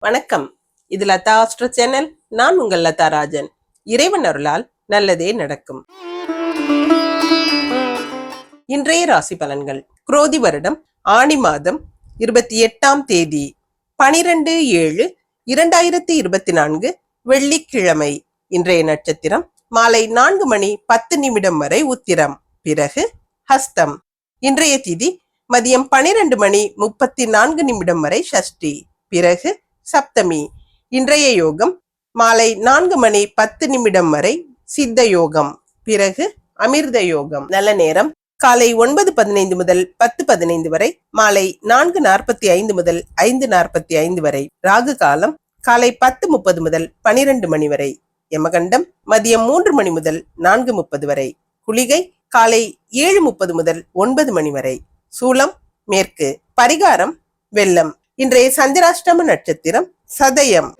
வணக்கம். இது Latha astro channel. நான் உங்கள் லதா ராஜன். இறைவன் அருளால் நல்லதே நடக்கும். இன்றைய ராசி பலன்கள். குரோதி வருடம் ஆணி மாதம் இருபத்தி எட்டாம் தேதி. பனிரெண்டு ஏழு இரண்டாயிரத்தி இருபத்தி நான்கு வெள்ளிக்கிழமை. இன்றைய நட்சத்திரம் மாலை நான்கு மணி பத்து நிமிடம் வரை உத்திரம். பிறகு ஹஸ்தம். இன்றைய திதி மதியம் பனிரெண்டு மணி முப்பத்தி நான்கு நிமிடம் வரை ஷஷ்டி. பிறகு சப்தமி. இன்றைய யோகம் மாலை நான்கு மணி பத்து நிமிடம் வரை சித்த யோகம். பிறகு அமிர்த யோகம். நல்ல நேரம். காலை ஒன்பது பதினைந்து முதல் பத்து பதினைந்து வரை மாலை நான்கு நாற்பத்தி ஐந்து முதல் ஐந்து நாற்பத்தி ஐந்து வரை ராகு காலம் காலை பத்து முப்பது முதல் பனிரெண்டு மணி வரை யமகண்டம் மதியம் மூன்று மணி முதல் நான்கு முப்பது வரை குளிகை காலை ஏழு முப்பது முதல் ஒன்பது மணி வரை சூளம் மேற்கு பரிகாரம் வெள்ளம் இன்றைய சந்திராஷ்டம நட்சத்திரம் சதயம்.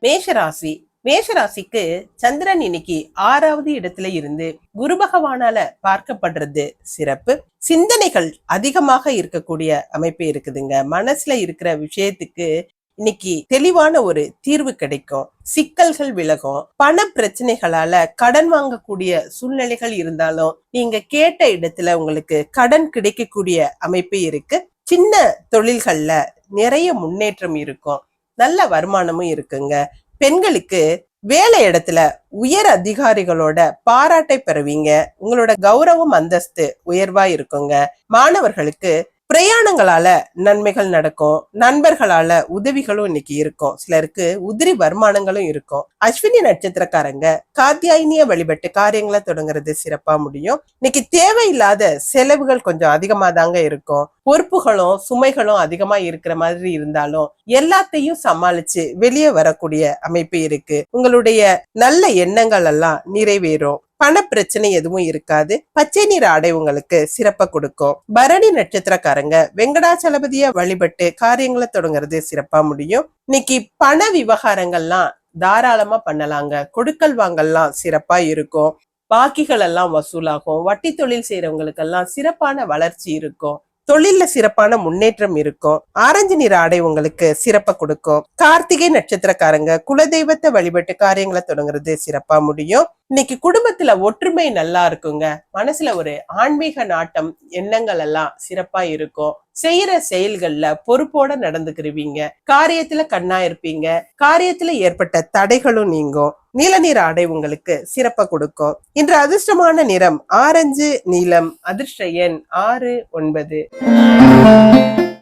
மேஷராசி. மேஷராசிக்கு சந்திரன் இன்னைக்கு ஆறாவது இடத்துல இருந்து குரு பகவானால பார்க்கப்படுறது சிறப்பு. சிந்தனைகள் அதிகமாக இருக்கக்கூடிய அமைப்பு இருக்குதுங்க. மனசுல இருக்கிற விஷயத்துக்கு இன்னைக்கு தெளிவான ஒரு தீர்வு கிடைக்கும். சிக்கல்கள் விலகும். பண பிரச்சனைகளால கடன் வாங்கக்கூடிய சூழ்நிலைகள் இருந்தாலும் நீங்க கேட்ட இடத்துல உங்களுக்கு கடன் கிடைக்கக்கூடிய அமைப்பு இருக்கு. சின்ன தொழில்கள்ல நிறைய முன்னேற்றம் இருக்கும். நல்ல வருமானமும் இருக்குங்க. பெண்களுக்கு வேலை இடத்துல உயர் அதிகாரிகளோட பாராட்டை பெறுவீங்க. உங்களோட கௌரவம் அந்தஸ்து உயர்வா இருக்குங்க. மாணவர்களுக்கு பிரயாணங்களால நன்மைகள் நடக்கும் நண்பர்களால உதவிகளும் இன்னைக்கு இருக்கும். சிலருக்கு உதிரி வருமானங்களும் இருக்கும். அஸ்வினி நட்சத்திரக்காரங்க காத்தியாயினிய வழிபட்டு காரியங்களை தொடங்குறது சிறப்பா முடியும். இன்னைக்கு தேவையில்லாத செலவுகள் கொஞ்சம் அதிகமா தாங்க இருக்கும். பொறுப்புகளும் சுமைகளும் அதிகமா இருக்கிற மாதிரி இருந்தாலும் எல்லாத்தையும் சமாளிச்சு வெளியே வரக்கூடிய அமைப்பு இருக்கு. உங்களுடைய நல்ல எண்ணங்கள் எல்லாம் நிறைவேறும். பண பிரச்சனை எதுவும் இருக்காது. பச்சை நிற ஆடை உங்களுக்கு சிறப்ப கொடுக்கும். பரணி நட்சத்திரக்காரங்க வெங்கடாச்சலபதிய வழிபட்டு காரியங்களை தொடங்குறது சிறப்பா முடியும். இன்னைக்கு பண விவகாரங்கள்லாம் தாராளமா பண்ணலாங்க. கொடுக்கல் வாங்கல்லாம் சிறப்பா இருக்கும். பாக்கிகள் எல்லாம் வசூலாகும். வட்டி தொழில் செய்யறவங்களுக்கெல்லாம் சிறப்பான வளர்ச்சி இருக்கும். தொழில்ல சிறப்பான முன்னேற்றம் இருக்கும். ஆரஞ்சு நிற ஆடை உங்களுக்கு சிறப்ப கொடுக்கும். கார்த்திகை நட்சத்திரக்காரங்க குலதெய்வத்தை வழிபட்டு காரியங்களை தொடங்குறது சிறப்பா முடியும். இன்னைக்கு குடும்பத்துல ஒற்றுமை நல்லா இருக்குங்க. மனசுல ஒரு ஆன்மீக நாட்டம் எண்ணங்கள் எல்லாம் சிறப்பா இருக்கும். செய்யற செயல்கள்ல பொறுப்போட நடந்துக்கிருவீங்க. காரியத்துல கண்ணா இருப்பீங்க. காரியத்துல ஏற்பட்ட தடைகளும் நீங்கும். நீல நிற ஆடை உங்களுக்கு சிறப்ப கொடுக்கும். இன்று அதிர்ஷ்டமான நிறம் ஆரஞ்சு நீலம் அதிர்ஷ்ட எண் ஆறு ஒன்பது.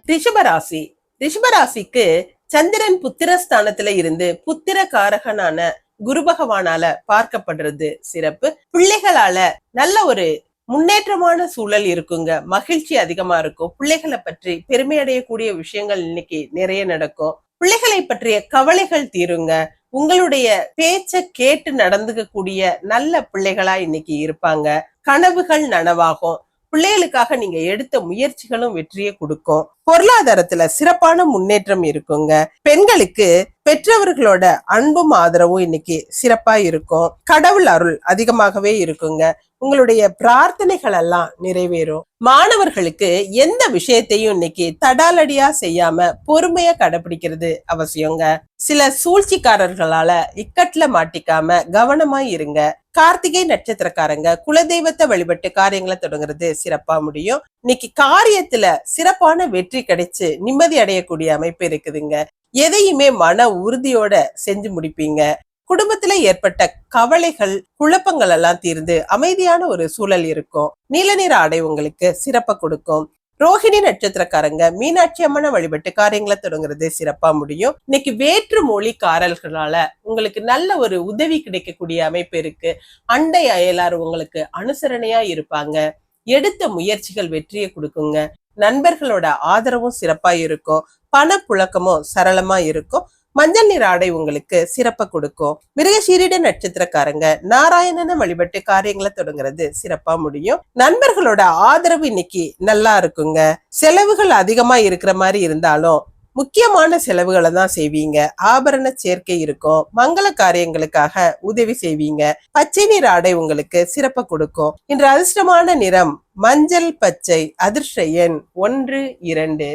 ரிஷபராசி. ரிஷபராசிக்கு சந்திரன் புத்திரஸ்தானத்துல இருந்து புத்திர காரகனான குரு பகவானால பார்க்கப்படுறது சிறப்பு. பிள்ளைகளால நல்ல ஒரு முன்னேற்றமான சூழல் இருக்குங்க. மகிழ்ச்சி அதிகமா இருக்கும். பிள்ளைகளை பற்றி பெருமை அடையக்கூடிய விஷயங்கள் இன்னைக்கு நிறைய நடக்கும். பிள்ளைகளை பற்றிய கவலைகள் தீருங்க. உங்களுடைய பேச்ச கேட்டு நடந்துக்கக்கூடிய நல்ல பிள்ளைகளா இன்னைக்கு இருப்பாங்க. கனவுகள் நனவாகும். பிள்ளைகளுக்காக நீங்க எடுத்த முயற்சிகளும் வெற்றியை கொடுக்கும். பொருளாதாரத்துல சிறப்பான முன்னேற்றம் இருக்குங்க. பெண்களுக்கு பெற்றவர்களோட அன்பும் ஆதரவும் இன்னைக்கு சிறப்பா இருக்கும். கடவுள் அருள் அதிகமாகவே இருக்குங்க. உங்களுடைய பிரார்த்தனைகள் எல்லாம் நிறைவேறும். மாணவர்களுக்கு எந்த விஷயத்தையும் இன்னைக்கு தடாலடியா செய்யாம பொறுமையா கடைபிடிக்கிறது அவசியங்க. சில சூழ்ச்சிக்காரர்களால இக்கட்ல மாட்டிக்காம கவனமா இருங்க. கார்த்திகை நட்சத்திரக்காரங்க குலதெய்வத்தை வழிபட்டு காரியங்களை தொடங்குறது சிறப்பா முடியும். இன்னைக்கு காரியத்துல சிறப்பான வெற்றி கிடைச்சு நிம்மதி அடையக்கூடிய அமைப்பு இருக்குதுங்க. எதையுமே மன உறுதியோட செஞ்சு முடிப்பீங்க. குடும்பத்துல ஏற்பட்ட கவலைகள் குழப்பங்கள் எல்லாம் தீர்ந்து அமைதியான ஒரு சூழல் இருக்கும். நீல நிற ஆடை உங்களுக்கு சிறப்ப கொடுக்கும். ரோஹிணி நட்சத்திரக்காரங்க மீனாட்சி அம்மனை வழிபட்டு காரியங்களை தொடங்குறது சிறப்பா முடியும். இன்னைக்கு வேற்று மொழிக்காரர்களால உங்களுக்கு நல்ல ஒரு உதவி கிடைக்கக்கூடிய அமைப்பு இருக்கு. அண்டை அயலார் உங்களுக்கு அனுசரணையா இருப்பாங்க. எடுத்த முயற்சிகள் வெற்றியை கொடுக்குங்க. நண்பர்களோட ஆதரவும் சிறப்பா இருக்கும். பணப்புழக்கமும் சரளமா இருக்கும். மஞ்சள் நிற ஆடை உங்களுக்கு சிறப்ப கொடுக்கும். மிருகசீரிட நட்சத்திரக்காரங்க நாராயணனை வழிபட்டு காரியங்களை தொடங்குறது சிறப்பா முடியும். நண்பர்களோட ஆதரவு இன்னைக்கு நல்லா இருக்குங்க. செலவுகள் அதிகமா இருக்கிற மாதிரி இருந்தாலும் முக்கியமான செலவுகளை தான் செய்வீங்க. ஆபரண சேர்க்கை இருக்கும். மங்கள காரியங்களுக்காக உதவி செய்வீங்க. பச்சை நிற ஆடை உங்களுக்கு சிறப்ப கொடுக்கும். இன்று அதிர்ஷ்டமான நிறம் மஞ்சள் பச்சை அதிர்ஷ்ட எண் ஒன்று இரண்டு.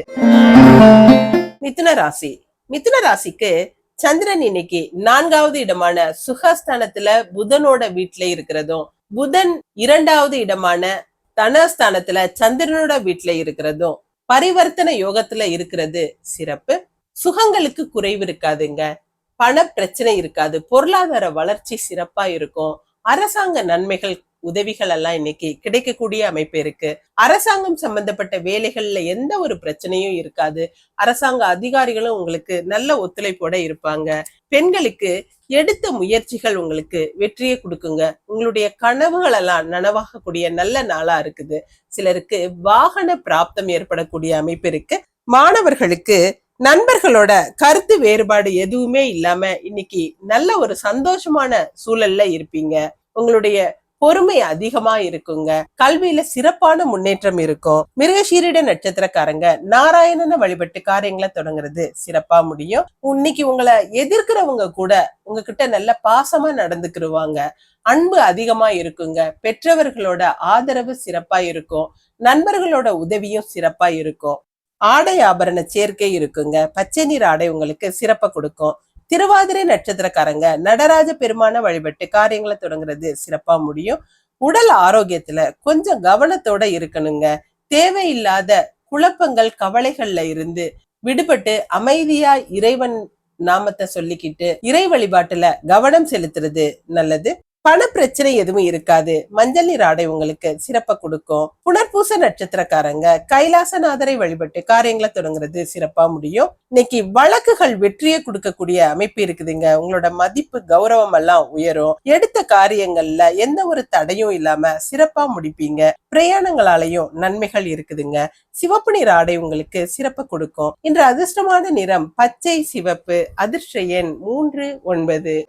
மிதுன ராசி. மிதுன ராசிக்கு சந்திரன் இன்னைக்கு நான்காவது இடமான சுகஸ்தானத்துல புதனோட வீட்டுல இருக்கிறதும் புதன் இரண்டாவது இடமான தனஸ்தானத்துல சந்திரனோட வீட்டுல இருக்கிறதும் பரிவர்த்தனை யோகத்துல இருக்கிறது சிறப்பு. சுகங்களுக்கு குறைவு இருக்காதுங்க. பண பிரச்சனை இருக்காது. பொருளாதார வளர்ச்சி சிறப்பா இருக்கும். அரசாங்க நன்மைகள் உதவிகள் எல்லாம் இன்னைக்கு கிடைக்கக்கூடிய அமைப்பு இருக்கு. அரசாங்கம் சம்பந்தப்பட்ட வேலைகள்ல எந்த ஒரு பிரச்சனையும் இருக்காது. அரசாங்க அதிகாரிகளும் உங்களுக்கு நல்ல ஒத்துழைப்போட இருப்பாங்க. பெண்களுக்கு எடுத்த முயற்சிகள் உங்களுக்கு வெற்றியை கொடுக்குங்க. உங்களுடைய கனவுகள் எல்லாம் நனவாகக்கூடிய நல்ல நாளா இருக்குது. சிலருக்கு வாகன பிராப்தம் ஏற்படக்கூடிய அமைப்பு இருக்கு. மாணவர்களுக்கு நண்பர்களோட கருத்து வேறுபாடு எதுவுமே இல்லாம இன்னைக்கு நல்ல ஒரு சந்தோஷமான சூழல்ல இருப்பீங்க. உங்களுடைய பொறுமை அதிகமா இருக்குங்க. கல்வியில சிறப்பான முன்னேற்றம் இருக்கும். மிருகசீரிட நட்சத்திரக்காரங்க நாராயணனை வழிபட்டு காரியங்களை தொடங்குறது சிறப்பா முடியும். இன்னைக்கு உங்களை எதிர்க்கிறவங்க கூட உங்ககிட்ட நல்ல பாசமா நடந்துக்கிருவாங்க. அன்பு அதிகமா இருக்குங்க. பெற்றவர்களோட ஆதரவு சிறப்பா இருக்கும். நண்பர்களோட உதவியும் சிறப்பா இருக்கும். ஆடை ஆபரண சேர்க்கை இருக்குங்க. பச்சை நீர் ஆடை உங்களுக்கு சிறப்பை கொடுக்கும். திருவாதிரை நட்சத்திரக்காரங்க நடராஜ பெருமான வழிபட்டு காரியங்களை தொடங்குறது சிறப்பா முடியும். உடல் ஆரோக்கியத்துல கொஞ்சம் கவனத்தோட இருக்கணுங்க. தேவையில்லாத குழப்பங்கள் கவலைகள்ல இருந்து விடுபட்டு அமைதியா இறைவன் நாமத்தை சொல்லிக்கிட்டு இறை வழிபாட்டுல கவனம் செலுத்துறது நல்லது. பண பிரச்சனை எதுவும் இருக்காது. மஞ்சள் நீர் ஆடை உங்களுக்கு சிறப்பை கொடுக்கும். புனர்பூச நட்சத்திரக்காரங்க கைலாசநாதரை வழிபட்டு காரியங்களை தொடங்குறது சிறப்பா முடியும். இன்னைக்கு வழக்குகள் வெற்றியை கொடுக்கக்கூடிய அமைப்பு இருக்குதுங்க. உங்களோட மதிப்பு கௌரவம் எல்லாம் உயரும். எடுத்த காரியங்கள்ல எந்த ஒரு தடையும் இல்லாம சிறப்பா முடிப்பீங்க. பிரயாணங்களாலையும் நன்மைகள் இருக்குதுங்க. சிவப்பு நிற ஆடை உங்களுக்கு சிறப்பு கொடுக்கும். இன்று அதிர்ஷ்டமான நிறம் பச்சை சிவப்பு அதிர்ஷ்ட எண் மூன்று ஒன்பது.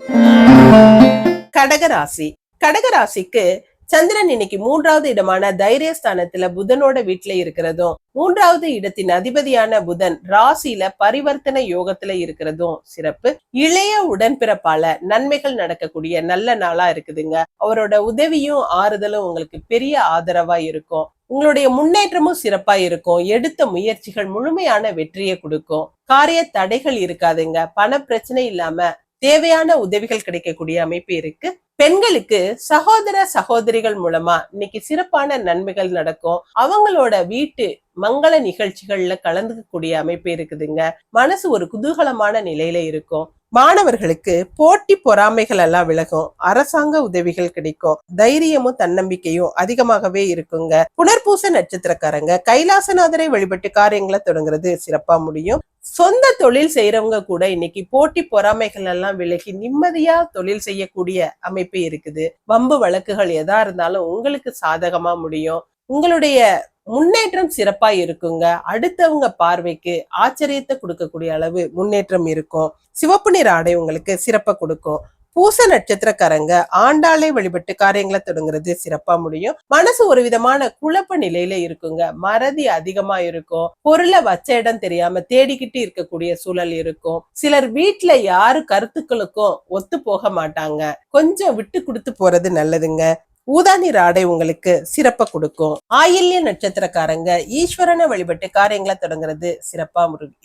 கடகராசி. கடகராசிக்கு சந்திரன் இன்னைக்கு மூன்றாவது இடமான தைரியஸ்தானத்துல புதனோட வீட்டுல இருக்கிறதும் மூன்றாவது இடத்தின் அதிபதியான புதன் ராசியில பரிவர்த்தனை யோகத்துல இருக்கிறதும் சிறப்பு. இளைய உடன்பிறப்பால நன்மைகள் நடக்கக்கூடிய நல்ல நாளா இருக்குதுங்க. அவரோட உதவியும் ஆறுதலும் உங்களுக்கு பெரிய ஆதரவா இருக்கும். உங்களுடைய முன்னேற்றமும் சிறப்பா இருக்கும். எடுத்த முயற்சிகள் முழுமையான வெற்றியை கொடுக்கும். காரிய தடைகள் இருக்காதுங்க. பண பிரச்சனை இல்லாம தேவையான உதவிகள் கிடைக்கக்கூடிய அமைப்பு இருக்கு. பெண்களுக்கு சகோதர சகோதரிகள் மூலமா இன்னைக்கு சிறப்பான நன்மைகள் நடக்கும். அவங்களோட வீட்டு மங்கள நிகழ்ச்சிகள்ல கலந்துக்கக்கூடிய அமைப்பு இருக்குதுங்க. மனசு ஒரு குதூகலமான நிலையில இருக்கும். மாணவர்களுக்கு போட்டி பொறாமைகள் எல்லாம் விலகும். அரசாங்க உதவிகள் கிடைக்கும். தைரியமும் தன்னம்பிக்கையும் அதிகமாகவே இருக்குங்க. புனர்பூச நட்சத்திரக்காரங்க கைலாசநாதரை வழிபட்டு காரியங்களை தொடங்குறது சிறப்பா முடியும். சொந்த தொழில் செய்யறவங்க கூட இன்னைக்கு போட்டி பொறாமைகள் எல்லாம் விலகி நிம்மதியா தொழில் செய்யக்கூடிய அமைப்பு இருக்குது. வம்பு வழக்குகள் எதா இருந்தாலும் உங்களுக்கு சாதகமா முடியும். உங்களுடைய முன்னேற்றம் சிறப்பா இருக்குங்க. அடுத்தவங்க பார்வைக்கு ஆச்சரியத்தை கொடுக்கக்கூடிய அளவு முன்னேற்றம் இருக்கும். சிவப்பு நிற ஆடை உங்களுக்கு சிறப்பை கொடுக்கும். பூச நட்சத்திரக்காரங்க ஆண்டாளை வழிபட்டு காரியங்களை தொடங்குறது சிறப்பா முடியும். மனசு ஒரு விதமான குழப்ப நிலையில இருக்குங்க. மறதி அதிகமா இருக்கும். பொருளை வச்ச இடம் தெரியாம தேடிக்கிட்டு இருக்கக்கூடிய சூழல் இருக்கும். சிலர் வீட்டுல யாரு கருத்துக்களுக்கும் ஒத்து போக மாட்டாங்க. கொஞ்சம் விட்டு கொடுத்து போறது நல்லதுங்க. ஊதாநீர் ஆடை உங்களுக்கு சிறப்பை கொடுக்கும். ஆயில்ய நட்சத்திரக்காரங்க ஈஸ்வரனை வழிபட்டு காரியங்களை தொடங்குறது சிறப்பா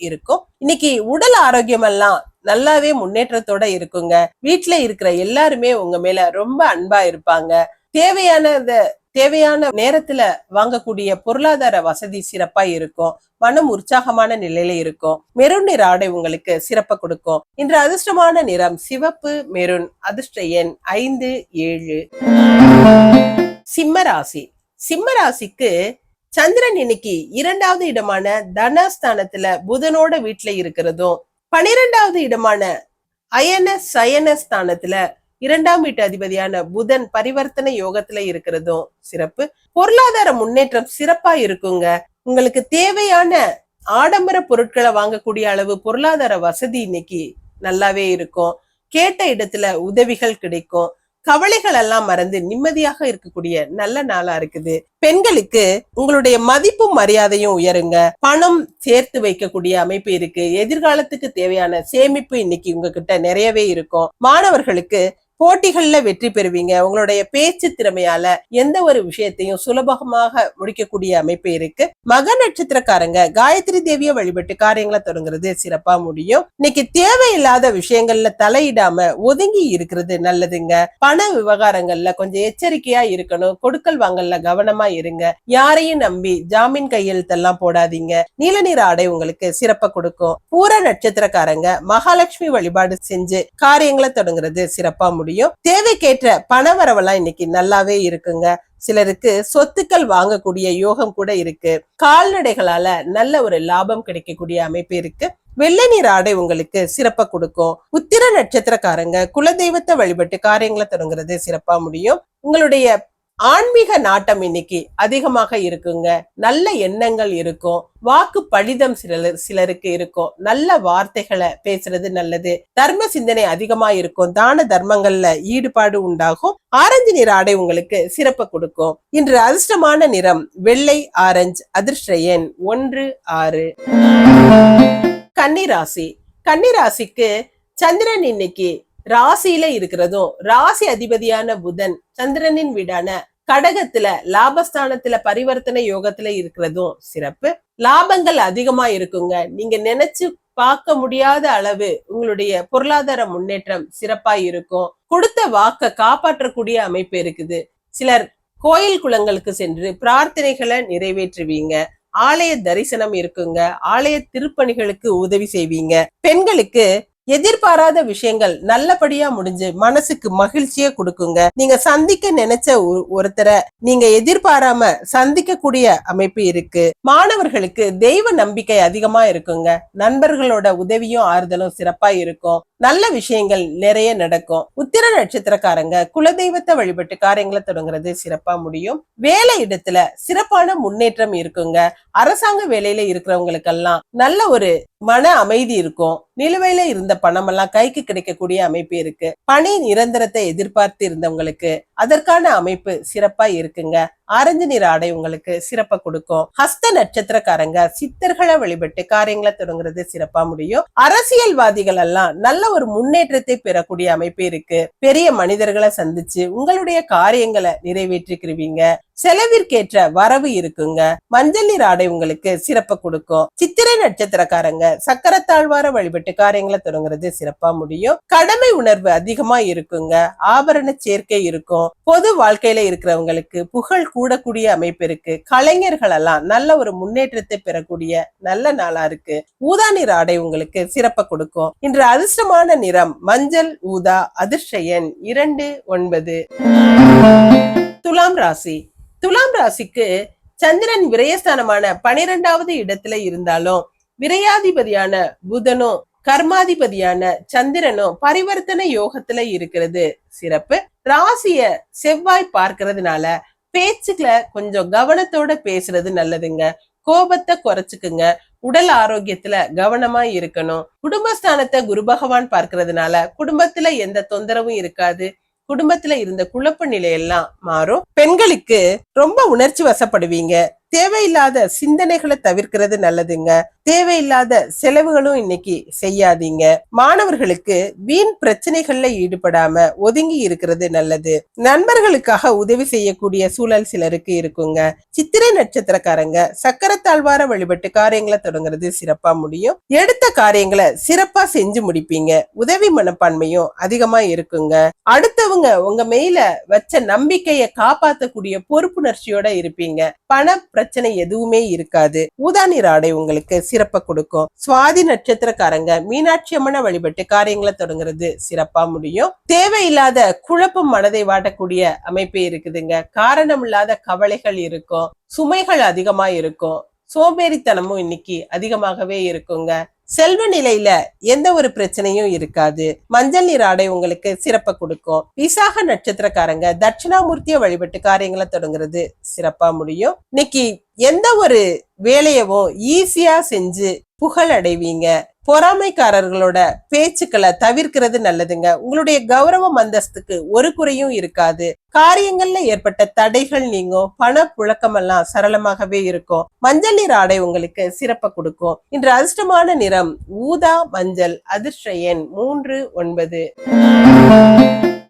இருக்கும். இன்னைக்கு உடல் ஆரோக்கியம் எல்லாம் நல்லாவே முன்னேற்றத்தோட இருக்குங்க. வீட்ல இருக்கிற எல்லாருமே உங்க மேல ரொம்ப அன்பா இருப்பாங்க. தேவையானத தேவையான நேரத்துல வாங்கக்கூடிய பொருளாதார வசதி சிறப்பா இருக்கும். மனம் உற்சாகமான நிலையில இருக்கும். மெருன் நிற ஆடை உங்களுக்கு சிறப்ப கொடுக்கும். இன்று அதிர்ஷ்டமான நிறம் சிவப்பு மெருன் அதிர்ஷ்ட எண் ஐந்து ஏழு. சிம்ம ராசி. சிம்ம ராசிக்கு சந்திரன் இன்னைக்கு இரண்டாவது இடமான தனஸ்தானத்துல புதனோட வீட்டுல இருக்கிறதும் பனிரெண்டாவது இடமான அயன சயனஸ் ஸ்தானத்துல இரண்டாம் வீட்டு அதிபதியான புதன் பரிவர்த்தனை யோகத்துல இருக்கிறதும் சிறப்பு. பொருளாதார முன்னேற்றம் சிறப்பா இருக்குங்க. உங்களுக்கு தேவையான ஆடம்பர பொருட்களை வாங்கக்கூடிய அளவு பொருளாதார வசதி இன்னைக்கு நல்லாவே இருக்கும். கேட்ட இடத்துல உதவிகள் கிடைக்கும். கவலைகள் எல்லாம் மறந்து நிம்மதியாக இருக்கக்கூடிய நல்ல நாளா இருக்குது. பெண்களுக்கு உங்களுடைய மதிப்பும் மரியாதையும் உயருங்க. பணம் சேர்த்து வைக்கக்கூடிய அமைப்பு இருக்கு. எதிர்காலத்துக்கு தேவையான சேமிப்பு இன்னைக்கு உங்ககிட்ட நிறையவே இருக்கும். மாணவர்களுக்கு போட்டிகள்ல வெற்றி பெறுவீங்க. உங்களுடைய பேச்சு திறமையால எந்த ஒரு விஷயத்தையும் சுலபமாக முடிக்கக்கூடிய அமைப்பு இருக்கு. மக நட்சத்திரக்காரங்க காயத்ரி தேவிய வழிபட்டு காரியங்களை தொடங்குறது சிறப்பா முடியும். இன்னைக்கு தேவையில்லாத விஷயங்கள்ல தலையிடாம ஒதுங்கி இருக்கிறது நல்லதுங்க. பண விவகாரங்கள்ல கொஞ்சம் எச்சரிக்கையா இருக்கணும். கொடுக்கல் வாங்கல்ல கவனமா இருங்க. யாரையும் நம்பி ஜாமீன் கையெழுத்தெல்லாம் போடாதீங்க. நீல நிற ஆடை உங்களுக்கு சிறப்பை கொடுக்கும். பூர நட்சத்திரக்காரங்க மகாலட்சுமி வழிபாடு செஞ்சு காரியங்களை தொடங்குறது சிறப்பா முடியும். தேவைக்கேற்ற பண வரவெல்லாம் இன்னைக்கு நல்லாவே இருக்குங்க. சிலருக்கு சொத்துக்கள் வாங்கக்கூடிய யோகம் கூட இருக்கு. கால்நடைகளால நல்ல ஒரு லாபம் கிடைக்கக்கூடிய அமைப்பு இருக்கு. வெள்ளை நீர் ஆடை உங்களுக்கு சிறப்பா கொடுக்கும். உத்திர நட்சத்திரக்காரங்க குலதெய்வத்தை வழிபட்டு காரியங்களை தொடங்குறது சிறப்பா முடியும். உங்களுடைய ஆன்மீக நாட்டம் இன்னைக்கு அதிகமாக இருக்குங்க. நல்ல எண்ணங்கள் இருக்கும். வாக்கு பழிதம் சிலர் சிலருக்கு இருக்கும். நல்ல வார்த்தைகளை பேசுறது நல்லது. தர்ம சிந்தனை அதிகமா இருக்கும். தான தர்மங்கள்ல ஈடுபாடு உண்டாகும். ஆரஞ்சு நிற ஆடை உங்களுக்கு சிறப்பு கொடுக்கும். இன்று அதிர்ஷ்டமான நிறம் வெள்ளை ஆரஞ்சு அதிர்ஷ்ட எண் ஒன்று ஆறு. கன்னிராசி. கன்னிராசிக்கு சந்திரன் இன்னைக்கு ராசியில இருக்கிறதும் ராசி அதிபதியான புதன் சந்திரனின் வீடான கடகத்துல லாபஸ்தானத்துல பரிவர்த்தனை யோகத்துல இருக்கிறதும் சிறப்பு. லாபங்கள் அதிகமா இருக்குங்க. நீங்க நினைச்சு பார்க்க முடியாத அளவு உங்களுடைய பொருளாதார முன்னேற்றம் சிறப்பா இருக்கும். கொடுத்த வாக்க காப்பாற்றக்கூடிய அமைப்பு இருக்குது. சிலர் கோயில் குளங்களுக்கு சென்று பிரார்த்தனைகளை நிறைவேற்றுவீங்க. ஆலய தரிசனம் இருக்குங்க. ஆலய திருப்பணிகளுக்கு உதவி செய்வீங்க. பெண்களுக்கு எதிர்பாராத விஷயங்கள் நல்லபடியா முடிஞ்சு மனசுக்கு மகிழ்ச்சியை கொடுக்குங்க. நீங்க சந்திக்க நினைச்ச ஒருத்தரை நீங்க எதிர்பாராம சந்திக்க கூடிய அமைப்பு இருக்கு. மாணவர்களுக்கு தெய்வ நம்பிக்கை அதிகமா இருக்குங்க. நண்பர்களோட உதவியும் ஆறுதலும் சிறப்பா இருக்கும். நல்ல விஷயங்கள் நிறைய நடக்கும். உத்திர நட்சத்திரக்காரங்க குலதெய்வத்தை வழிபட்டு காரியங்களை தொடங்குறது சிறப்பா முடியும். வேலை இடத்துல சிறப்பான முன்னேற்றம் இருக்குங்க. அரசாங்க வேலையில இருக்கிறவங்களுக்கெல்லாம் நல்ல ஒரு மன அமைதி இருக்கும். நிலுவையில இருந்த பணம் எல்லாம் கைக்கு கிடைக்கக்கூடிய அமைப்பு இருக்கு. பணி நிரந்தரத்தை எதிர்பார்த்து இருந்தவங்களுக்கு அதற்கான அமைப்பு சிறப்பா இருக்குங்க. ஆரஞ்சு நிற ஆடை உங்களுக்கு சிறப்பா கொடுக்கும். ஹஸ்த நட்சத்திரக்காரங்க சித்தர்களை வழிபட்டு காரியங்களை தொடங்குறது சிறப்பா முடியும். அரசியல்வாதிகள் எல்லாம் நல்ல ஒரு முன்னேற்றத்தை பெறக்கூடிய அமைப்பு இருக்கு. பெரிய மனிதர்களை சந்திச்சு உங்களுடைய காரியங்களை நிறைவேற்றிக்கிருவீங்க. செலவிற்கேற்ற வரவு இருக்குங்க. மஞ்சள் நீர் ஆடை உங்களுக்கு சிறப்பை கொடுக்கும். சித்திரை நட்சத்திரக்காரங்க சக்கரத்தாழ்வார வழிபட்டு காரியங்களை தொடங்குறது சிறப்பா முடியும். கடமை உணர்வு அதிகமா இருக்குங்க. ஆபரண சேர்க்கை இருக்கும். பொது வாழ்க்கையில இருக்கிறவங்களுக்கு புகழ் கூடக்கூடிய அமைப்பு இருக்கு. கலைஞர்கள் எல்லாம் நல்ல ஒரு முன்னேற்றத்தை பெறக்கூடிய நல்ல நாளா இருக்கு. ஊதா நிற ஆடை உங்களுக்கு சிறப்பை கொடுக்கும். இன்று அதிர்ஷ்டமான நிறம் மஞ்சள் ஊதா அதிர்ஷ்ட எண் இரண்டு ஒன்பது. துலாம் ராசி. துலாம் ராசிக்கு சந்திரன் விரயஸ்தானமான பனிரெண்டாவது இடத்துல இருந்தாலும் விரையாதிபதியான புதனும் கர்மாதிபதியான சந்திரனும் பரிவர்த்தனை யோகத்துல இருக்கிறது. சிறப்பு. ராசிய செவ்வாய் பார்க்கறதுனால பேச்சுக்களை கொஞ்சம் கவனத்தோட பேசுறது நல்லதுங்க. கோபத்தை குறைச்சுக்குங்க. உடல் ஆரோக்கியத்துல கவனமா இருக்கணும். குடும்பஸ்தானத்தை குரு பகவான் பார்க்கறதுனால குடும்பத்துல எந்த தொந்தரவும் இருக்காது. குடும்பத்துல இருந்த குழப்ப நிலையெல்லாம் மாறும். பெண்களுக்கு ரொம்ப உணர்ச்சி வசப்படுவீங்க. தேவையில்லாத சிந்தனைகளை தவிர்க்கிறது நல்லதுங்க. தேவையில்லாத செலவுகளும் இன்னைக்கு செய்யாதீங்க. மாணவர்களுக்கு வீண் பிரச்சனைகள்ல ஈடுபடாம ஒதுங்கி இருக்கிறது நல்லது. நண்பர்களுக்காக உதவி செய்யக்கூடிய சூழல் சிலருக்கு இருக்குங்க. சித்திரை நட்சத்திரக்காரங்க சக்கரத்தாழ்வார வழிபட்டு காரியங்களை தொடங்குறது சிறப்பா முடியும். எடுத்த காரியங்களை சிறப்பா செஞ்சு முடிப்பீங்க. உதவி மனப்பான்மையும் அதிகமா இருக்குங்க. அடுத்தவங்க உங்க மேல வச்ச நம்பிக்கையை காப்பாத்தக்கூடிய பொறுப்புணர்ச்சியோட இருப்பீங்க. பண பிரச்சனை எதுவுமே இருக்காது. ஊதாநீர் ஆடை உங்களுக்கு சிறப்பை கொடுக்கும். சுவாதி நட்சத்திரக்காரங்க மீனாட்சி அம்மனை வழிபட்டு காரியங்களை தொடங்குறது சிறப்பா முடியும். தேவையில்லாத குழப்பம் மனதை வாட்டக்கூடிய அமைப்பு இருக்குதுங்க. காரணம் இல்லாத கவலைகள் இருக்கும். சுமைகள் அதிகமா இருக்கும். சோம்பேறித்தனமும் இன்னைக்கு அதிகமாகவே இருக்குங்க. செல்வ நிலையில எந்த ஒரு பிரச்சனையும் இருக்காது. மஞ்சள் நீர் ஆடை உங்களுக்கு சிறப்பை கொடுக்கும். விசாக நட்சத்திரக்காரங்க தட்சிணாமூர்த்திய வழிபட்டு காரியங்களை தொடங்குறது சிறப்பா முடியும். இன்னைக்கு எந்த ஒரு வேலையவும் ஈஸியா செஞ்சு புகழ் அடைவீங்க. பொறாமைக்காரர்களோட பேச்சுக்களை தவிர்க்கிறது நல்லதுங்க. உங்களுடைய கௌரவம் அந்தஸ்துக்கு ஒரு குறையும் இருக்காது. காரியங்கள்ல ஏற்பட்ட தடைகள் நீங்கும். பண புழக்கம் எல்லாம் சரளமாகவே இருக்கும். மஞ்சள் நீர் ஆடை உங்களுக்கு சிறப்பை கொடுக்கும். இன்று அதிர்ஷ்டமான நிறம் ஊதா மஞ்சள் அதிர்ஷ்ட எண் மூன்று ஒன்பது.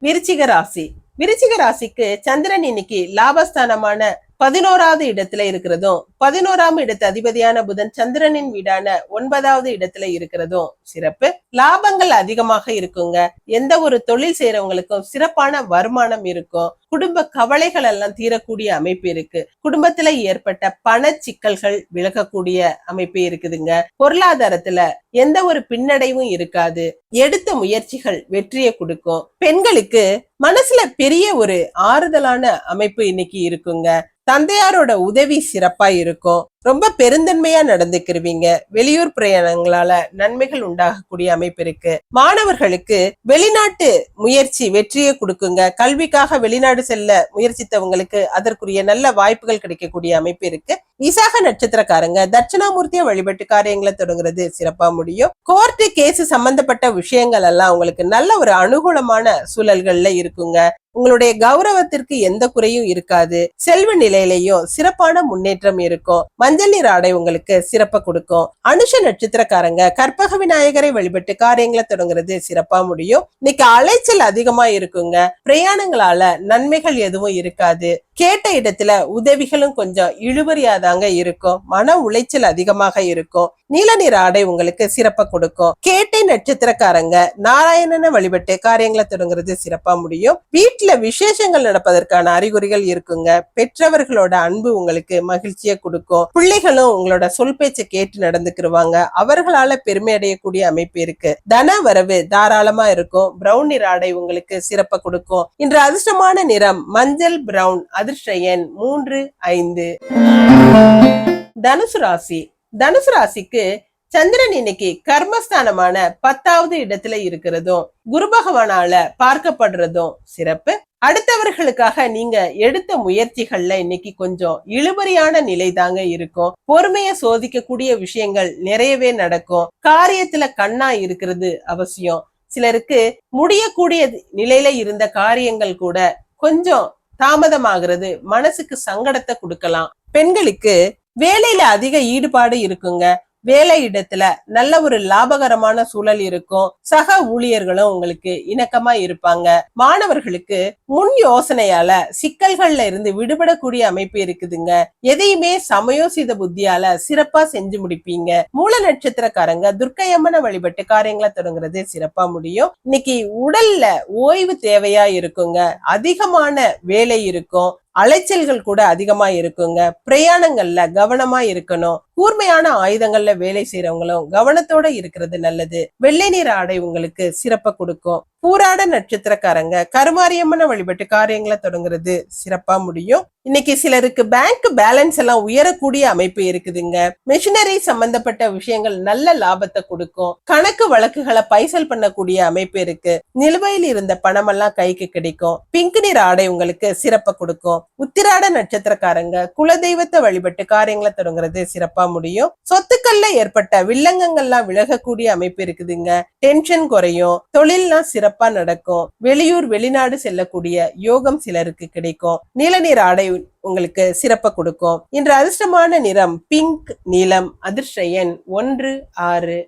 விருச்சிக ராசி. விருச்சிக ராசிக்கு சந்திரன் இன்னைக்கு லாபஸ்தானமான பதினோராவது இடத்துல இருக்கிறதும் பதினோராம் இடத்து அதிபதியான புதன் சந்திரனின் வீடான ஒன்பதாவது இடத்துல இருக்கிறதும் சிறப்பு. லாபங்கள் அதிகமாக இருக்குங்க. எந்த ஒரு தொழில் செய்யறவங்களுக்கும் சிறப்பான வருமானம் இருக்கும். குடும்ப கவலைகள் எல்லாம் தீரக்கூடிய அமைப்பு இருக்கு. குடும்பத்துல ஏற்பட்ட பண சிக்கல்கள் விலகக்கூடிய அமைப்பு இருக்குதுங்க. பொருளாதாரத்துல எந்த ஒரு பின்னடைவும் இருக்காது. எடுத்த முயற்சிகள் வெற்றியை கொடுக்கும். பெண்களுக்கு மனசுல பெரிய ஒரு ஆறுதலான அமைப்பு இன்னைக்கு இருக்குங்க. தந்தையாரோட உதவி சிறப்பா இருக்கும் இருக்கோ ரொம்ப பெருந்தன்மையா நடந்துக்கிருவீங்க. வெளியூர் பிரயாணங்களால நன்மைகள் உண்டாகக்கூடிய அமைப்பு இருக்கு. மாணவர்களுக்கு வெளிநாட்டு முயற்சி வெற்றியை கொடுக்குங்க. கல்விக்காக வெளிநாடு செல்ல முயற்சித்தவங்களுக்கு அதற்குரிய நல்ல வாய்ப்புகள் கிடைக்கக்கூடிய அமைப்பு இருக்கு. விசாக நட்சத்திரக்காரங்க தட்சிணாமூர்த்திய வழிபட்டு காரியங்களை தொடங்குறது சிறப்பா முடியும். கோர்ட்டு கேஸ் சம்பந்தப்பட்ட விஷயங்கள் எல்லாம் உங்களுக்கு நல்ல ஒரு அனுகூலமான சூழல்கள்ல இருக்குங்க. உங்களுடைய கௌரவத்திற்கு எந்த குறையும் இருக்காது. செல்வ நிலையிலையும் சிறப்பான முன்னேற்றம் இருக்கும். மஞ்சள் நீர் ஆடை உங்களுக்கு சிறப்பை கொடுக்கும். அனுஷ நட்சத்திரக்காரங்க கற்பக விநாயகரை வழிபட்டு காரியங்களை தொடங்குறது சிறப்பா முடியும். இன்னைக்கு அலைச்சல் அதிகமா இருக்குங்க. பிரயாணங்களால நன்மைகள் எதுவும் இருக்காது. கேட்ட இடத்துல உதவிகளும் கொஞ்சம் இழுபறியாதாங்க இருக்கும். மன உளைச்சல் அதிகமாக இருக்கும். நீல நிற ஆடை உங்களுக்கு சிறப்பை கொடுக்கும். கேட்டை நட்சத்திரக்காரங்க நாராயணனை வழிபட்டு காரியங்களை தொடங்குறது சிறப்பா முடியும். வீட்டுல விசேஷங்கள் நடப்பதற்கான அறிகுறிகள் இருக்குங்க. பெற்றவர்களோட அன்பு உங்களுக்கு மகிழ்ச்சியை கொடுக்கும். பிள்ளைகளும் உங்களோட சொல் பேச்சை கேட்டு நடந்துக்கிருவாங்க. அவர்களால பெருமை அடையக்கூடிய அமைப்பு இருக்கு. தன வரவு தாராளமா இருக்கும். பிரவுன் நிற ஆடை உங்களுக்கு சிறப்பை கொடுக்கும். இன்று அதிர்ஷ்டமான நிறம் மஞ்சள் பிரவுன். அதிர்ஷ்ட எண் மூன்று ஐந்து. தனுசு ராசி. தனுசு ராசிக்கு சந்திரன் இன்னைக்கு கர்மஸ்தானமான பத்தாவது இடத்துல இருக்கிறதும் குரு பகவானால பார்க்கப்படுறதும் சிறப்பு. அடுத்தவர்களுக்காக நீங்க எடுத்த முயற்சிகள்ல இன்னைக்கு கொஞ்சம் இழுபறியான நிலை தாங்க இருக்கும். பொறுமைய சோதிக்கக்கூடிய விஷயங்கள் நிறையவே நடக்கும். காரியத்துல கண்ணா இருக்கிறது அவசியம். சிலருக்கு முடியக்கூடிய நிலையில இருந்த காரியங்கள் கூட கொஞ்சம் தாமதமாகிறது மனசுக்கு சங்கடத்தை கொடுக்கலாம். பெண்களுக்கு வேலையில அதிக ஈடுபாடு இருக்குங்க. வேலை இடத்துல நல்ல ஒரு லாபகரமான சூழல் இருக்கும். சக ஊழியர்களும் உங்களுக்கு இணக்கமா இருப்பாங்க. மாணவர்களுக்கு முன் யோசனையால சிக்கல்கள்ல இருந்து விடுபடக்கூடிய அமைப்பு இருக்குதுங்க. எதையுமே சமயோசித புத்தியால சிறப்பா செஞ்சு முடிப்பீங்க. மூல நட்சத்திரக்காரங்க துர்க்கையம்மனை வழிபட்டு காரியங்களை தொடங்குறது சிறப்பா முடியும். இன்னைக்கு உடல்ல ஓய்வு தேவையா இருக்குங்க. அதிகமான வேலை இருக்கும். அலைச்சல்கள் கூட அதிகமா இருக்குங்க. பிரயாணங்கள்ல கவனமா இருக்கணும். கூர்மையான ஆயுதங்கள்ல வேலை செய்யறவங்களும் கவனத்தோட இருக்கிறது நல்லது. வெள்ளை நிற ஆடை உங்களுக்கு சிறப்ப கொடுக்கும். பூராட நட்சத்திரக்காரங்க கருமாரியம்மனை வழிபட்டு காரியங்களை தொடங்குறது சிறப்பா முடியும். இன்னைக்கு சிலருக்கு பேங்க் பேலன்ஸ் எல்லாம் உயரக்கூடிய அமைப்பு இருக்குதுங்க. மிஷினரி சம்பந்தப்பட்ட விஷயங்கள் நல்ல லாபத்தை கொடுக்கும். கணக்கு வழக்குகளை பைசல் பண்ணக்கூடிய அமைப்பு இருக்கு. நிலுவையில் இருந்த பணம் எல்லாம் கைக்கு கிடைக்கும். பிங்க் நிற ஆடை உங்களுக்கு சிறப்பை கொடுக்கும். உத்திராட நட்சத்திரக்காரங்க குலதெய்வத்தை வழிபட்டு காரியங்களை தொடங்குறது சிறப்பா முடியும். சொத்துக்கள்ல ஏற்பட்ட வில்லங்கங்கள்லாம் விலகக்கூடிய அமைப்பு இருக்குதுங்க. டென்ஷன் குறையும். தொழில்லாம் சிறப்பு நடக்கும். வெளியூர் வெளிநாடு செல்லக்கூடிய யோகம் சிலருக்கு கிடைக்கும். நீல நீர் ஆடை உங்களுக்கு சிறப்ப கொடுக்கும். இன்று அதிர்ஷ்டமான நிறம் பிங்க் நீலம் அதிர்ஷ்ட எண் ஒன்று ஆறு.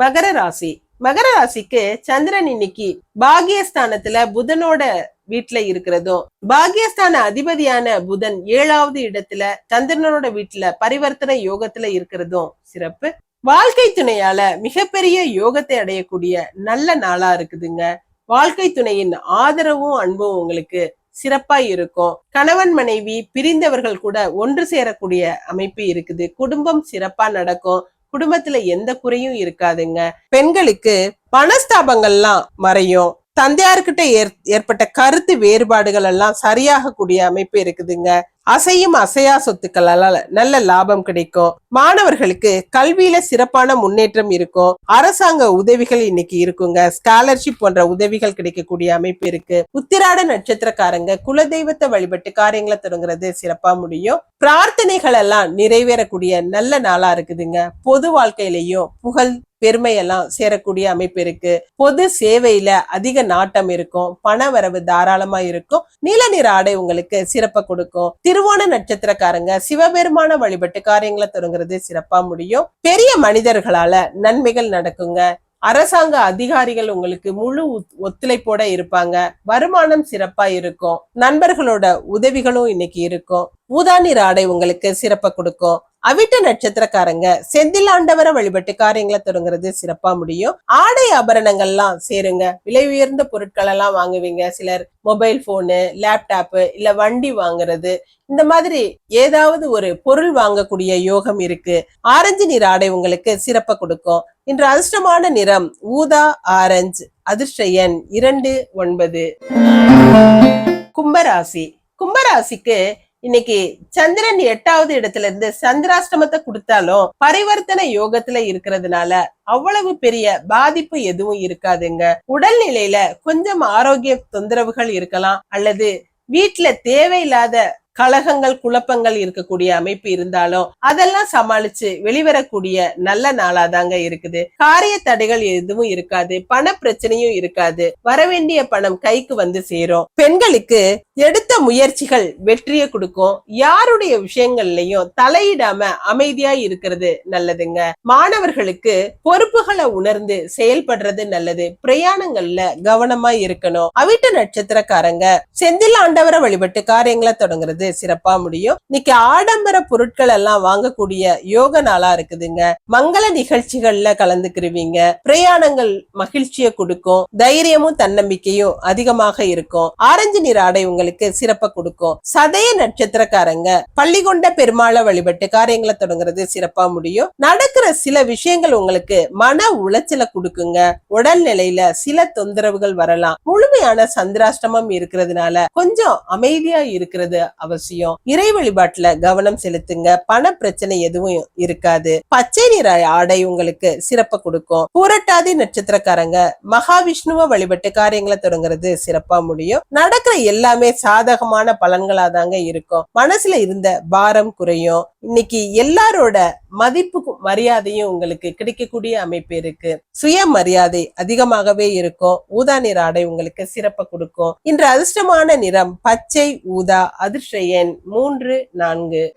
மகர ராசி. மகர ராசிக்கு சந்திரன் இன்னைக்கு பாகியஸ்தானத்துல புதனோட வீட்டுல இருக்கிறதும் பாகியஸ்தான அதிபதியான புதன் ஏழாவது இடத்துல சந்திரனோட வீட்டுல பரிவர்த்தனை யோகத்துல இருக்கிறதும் சிறப்பு. வாழ்க்கை துணையால மிகப்பெரிய யோகத்தை அடையக்கூடிய நல்ல நாளா இருக்குதுங்க. வாழ்க்கை துணையின் ஆதரவும் அன்பும் உங்களுக்கு சிறப்பா இருக்கும். கணவன் மனைவி பிரிந்தவர்கள் கூட ஒன்று சேரக்கூடிய அமைப்பு இருக்குது. குடும்பம் சிறப்பா நடக்கும். குடும்பத்துல எந்த குறையும் இருக்காதுங்க. பெண்களுக்கு பணஸ்தாபங்கள்லாம் மறையும். தந்தையார்கிட்ட ஏற் ஏற்பட்ட கருத்து வேறுபாடுகள் எல்லாம் சரியாக கூடிய அமைப்பு இருக்குதுங்க. அசையும் அசையா சொத்துக்களால நல்ல லாபம் கிடைக்கும். மாணவர்களுக்கு கல்வியில சிறப்பான முன்னேற்றம் இருக்கும். அரசாங்க உதவிகள் இன்னைக்கு இருக்குங்க. ஸ்காலர்ஷிப் போன்ற உதவிகள் கிடைக்கக்கூடிய அமைப்பு இருக்கு. உத்திராட நட்சத்திரக்காரங்க குலதெய்வத்தை வழிபட்டு காரியங்களை தொடங்குறது சிறப்பா முடியும். பிரார்த்தனைகள் எல்லாம் நிறைவேறக்கூடிய நல்ல நாளா இருக்குதுங்க. பொது வாழ்க்கையிலையும் புகழ் பெருமையெல்லாம் சேரக்கூடிய அமைப்பு இருக்கு. பொது சேவையில அதிக நாட்டம் இருக்கும். பண வரவு தாராளமா இருக்கும். நீல நிற ஆடை உங்களுக்கு சிறப்பை கொடுக்கும். திருவோண நட்சத்திரக்காரங்க சிவபெருமான வழிபட்டு காரியங்களை தொடங்குறது சிறப்பா முடியும். பெரிய மனிதர்களால நன்மைகள் நடக்குங்க. அரசாங்க அதிகாரிகள் உங்களுக்கு முழு ஒத்- ஒத்துழைப்போட இருப்பாங்க. வருமானம் சிறப்பா இருக்கும். நண்பர்களோட உதவிகளும் இன்னைக்கு இருக்கும். ஊதாநீர் ஆடை உங்களுக்கு சிறப்பை கொடுக்கும். அவிட்ட நட்சத்திரக்காரங்க செந்தில் ஆண்டவரை வழிபட்டு காரியங்களை தொடங்குறது சிறப்பா முடியும். ஆடை ஆபரணங்கள்லாம் சேருங்க. விலை உயர்ந்த பொருட்கள் எல்லாம் வாங்குவீங்க. சிலர் மொபைல் போனு லேப்டாப்பு இல்ல வண்டி வாங்குறது. இந்த மாதிரி ஏதாவது ஒரு பொருள் வாங்கக்கூடிய யோகம் இருக்கு. ஆரஞ்சு நிற ஆடை உங்களுக்கு சிறப்பை கொடுக்கும். இன்று அதிர்ஷ்டமான நிறம் ஊதா ஆரஞ்சு அதிர்ஷ்ட எண் இரண்டு ஒன்பது. கும்பராசி. கும்பராசிக்கு இன்னைக்கு சந்திரன் எட்டாவது இடத்துல இருந்து சந்திராஷ்டமத்தை கொடுத்தாலும் பரிவர்த்தனை யோகத்துல இருக்கிறதுனால அவ்வளவு பெரிய பாதிப்பு எதுவும் இருக்காதுங்க. உடல்நிலையில கொஞ்சம் ஆரோக்கிய தொந்தரவுகள் இருக்கலாம் அல்லது வீட்டுல தேவையில்லாத கழகங்கள் குழப்பங்கள் இருக்கக்கூடிய அமைப்பு இருந்தாலும் அதெல்லாம் சமாளிச்சு வெளிவரக்கூடிய நல்ல நாளாதாங்க இருக்குது. காரிய தடைகள் எதுவும் இருக்காது பண பிரச்சனையும் இருக்காது. வரவேண்டிய பணம் கைக்கு வந்து சேரும். பெண்களுக்கு எடுத்த முயற்சிகள் வெற்றியை கொடுக்கும். யாருடைய விஷயங்கள்லயும் தலையிடாம அமைதியா இருக்கிறது நல்லதுங்க. மாணவர்களுக்கு பொறுப்புகளை உணர்ந்து செயல்படுறது நல்லது. பிரயாணங்கள்ல கவனமா இருக்கணும். அவிட்ட நட்சத்திரக்காரங்க செந்தில் ஆண்டவரை வழிபட்டு காரியங்களை தொடங்குறது சிறப்பா முடியும். இன்னைக்கு ஆடம்பர பொருட்கள் எல்லாம் வாங்கக்கூடிய யோக நாளா இருக்குதுங்க. மங்கள நிகழ்ச்சிகள்ல கலந்துக்கிருவீங்க. பிரயாணங்கள் மகிழ்ச்சியை கொடுக்கும். தைரியமும் தன்னம்பிக்கையும் அதிகமாக இருக்கும். ஆரஞ்சு நிற ஆடை உங்களுக்கு சிறப்பை கொடுக்கும். சதய நட்சத்திரக்காரங்க பள்ளி கொண்ட பெருமாளை வழிபட்டு காரியங்களை தொடங்குறது சிறப்பா முடியும். நடக்கிற சில விஷயங்கள் உங்களுக்கு மன உளைச்சலை கொடுக்குங்க. உடல்நிலையில சில தொந்தரவுகள் வரலாம். முழுமையான சந்திராஷ்டமம் இருக்கிறதுனால கொஞ்சம் அமைதியா இருக்கிறது அவசியம். இறை வழிபாட்டுல கவனம் செலுத்துங்க. பண பிரச்சனை எதுவும் இருக்காது. பச்சை நிற ஆடை உங்களுக்கு சிறப்ப கொடுக்கும். புரட்டாதி நட்சத்திரக்காரங்க மகாவிஷ்ணுவை வழிபட்டு காரியங்களை தொடங்குறது சிறப்பா முடியும். நடக்கிற எல்லாமே சாதகமான பலன்களா தாங்க இருக்கும். மனசுல இருந்த பாரம் குறையும். இன்னைக்கு எல்லாரோட மதிப்புக்கும் மரியாதையும் உங்களுக்கு கிடைக்கக்கூடிய அமைப்பு இருக்கு. சுய மரியாதை அதிகமாகவே இருக்கும். ஊதா நிற ஆடை உங்களுக்கு சிறப்ப கொடுக்கும். இன்று அதிர்ஷ்டமான நிறம் பச்சை ஊதா அதிர்ஷ்ட எண் மூன்று நான்கு.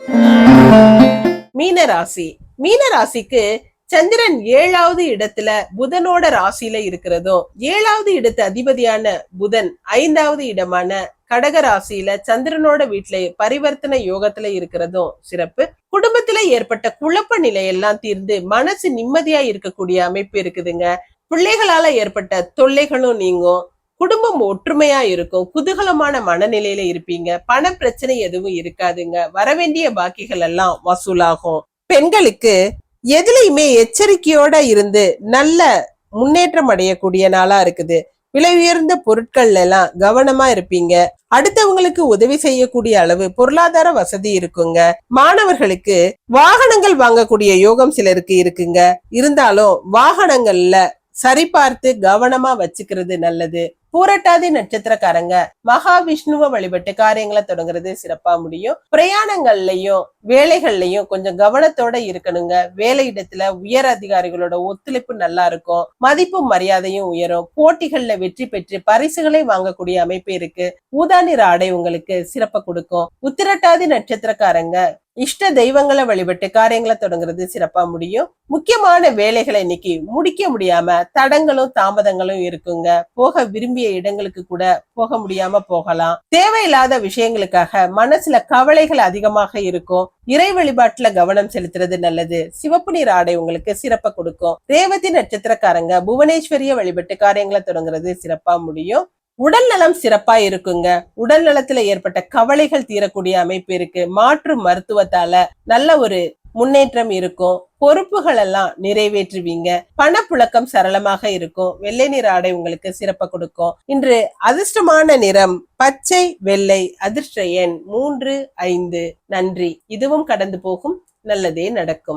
மீனராசி. மீனராசிக்கு சந்திரன் ஏழாவது இடத்துல புதனோட ராசியில இருக்கிறதும் ஏழாவது இடத்து அதிபதியான புதன் ஐந்தாவது இடமான கடக ராசியில சந்திரனோட வீட்டுல பரிவர்த்தனை யோகத்துல இருக்கிறதும் சிறப்பு. குடும்பத்துல ஏற்பட்ட குழப்ப நிலையெல்லாம் தீர்ந்து மனசு நிம்மதியா இருக்கக்கூடிய அமைப்பு இருக்குதுங்க. பிள்ளைகளால ஏற்பட்ட தொல்லைகளும் நீங்கும். குடும்பம் ஒற்றுமையா இருக்கும். குதூகலமான மனநிலையில இருப்பீங்க. பண பிரச்சனை எதுவும் இருக்காதுங்க. வரவேண்டிய பாக்கிகள் எல்லாம் வசூலாகும். பெண்களுக்கு எதுலையுமே எச்சரிக்கையோட இருந்து நல்ல முன்னேற்றம் அடையக்கூடிய நாளா இருக்குது. விலை உயர்ந்த பொருட்கள் எல்லாம் கவனமா இருப்பீங்க. அடுத்தவங்களுக்கு உதவி செய்யக்கூடிய அளவு பொருளாதார வசதி இருக்குங்க. மாணவர்களுக்கு வாகனங்கள் வாங்கக்கூடிய யோகம் சிலருக்கு இருக்குங்க. இருந்தாலும் வாகனங்கள்ல சரிபார்த்து கவனமா வச்சுக்கிறது நல்லது. பூரட்டாதி நட்சத்திரக்காரங்க. மகாவிஷ்ணுவை வழிபட்டு காரியங்களை தொடங்குறது சிறப்பா முடியும். பிரயாணங்கள்லயும் வேலைகள்லயும் கொஞ்சம் கவனத்தோட இருக்கணுங்க. வேலை இடத்துல உயர் அதிகாரிகளோட ஒத்துழைப்பு நல்லா இருக்கும். மதிப்பும் மரியாதையும் உயரும். போட்டிகள்ல வெற்றி பெற்று பரிசுகளை வாங்கக்கூடிய அமைப்பு இருக்கு. ஊதாநிற ஆடை உங்களுக்கு சிறப்பை கொடுக்கும். உத்திரட்டாதி நட்சத்திரக்காரங்க இஷ்ட தெய்வங்களை வழிபட்டு காரியங்களை தொடங்குறது சிறப்பா முடியும். முக்கியமான வேலைகளை இன்னைக்கு முடிக்க முடியாம தடங்களும் தாமதங்களும் இருக்குங்க. போக விரும்பிய இடங்களுக்கு கூட போக முடியாம போகலாம். தேவையில்லாத விஷயங்களுக்காக மனசுல கவலைகள் அதிகமாக இருக்கும். இறை வழிபாட்டுல கவனம் செலுத்துறது நல்லது. சிவப்பு நீர் ஆடை உங்களுக்கு சிறப்பை கொடுக்கும். ரேவதி நட்சத்திரக்காரங்க புவனேஸ்வரிய வழிபட்டு காரியங்களை தொடங்குறது சிறப்பா முடியும். உடல் நலம் சிறப்பா இருக்குங்க. உடல் நலத்துல ஏற்பட்ட கவலைகள் தீரக்கூடிய அமைப்பு இருக்கு. மாற்று மருத்துவத்தால நல்ல ஒரு முன்னேற்றம் இருக்கும். பொறுப்புகள் எல்லாம் நிறைவேற்றுவீங்க. பணப்புழக்கம் சரளமாக இருக்கும். வெள்ளை நிற ஆடை உங்களுக்கு சிறப்பை கொடுக்கும். இன்று அதிர்ஷ்டமான நிறம் பச்சை வெள்ளை அதிர்ஷ்ட எண் மூன்று ஐந்து. நன்றி. இதுவும் கடந்து போகும். நல்லதே நடக்கும்.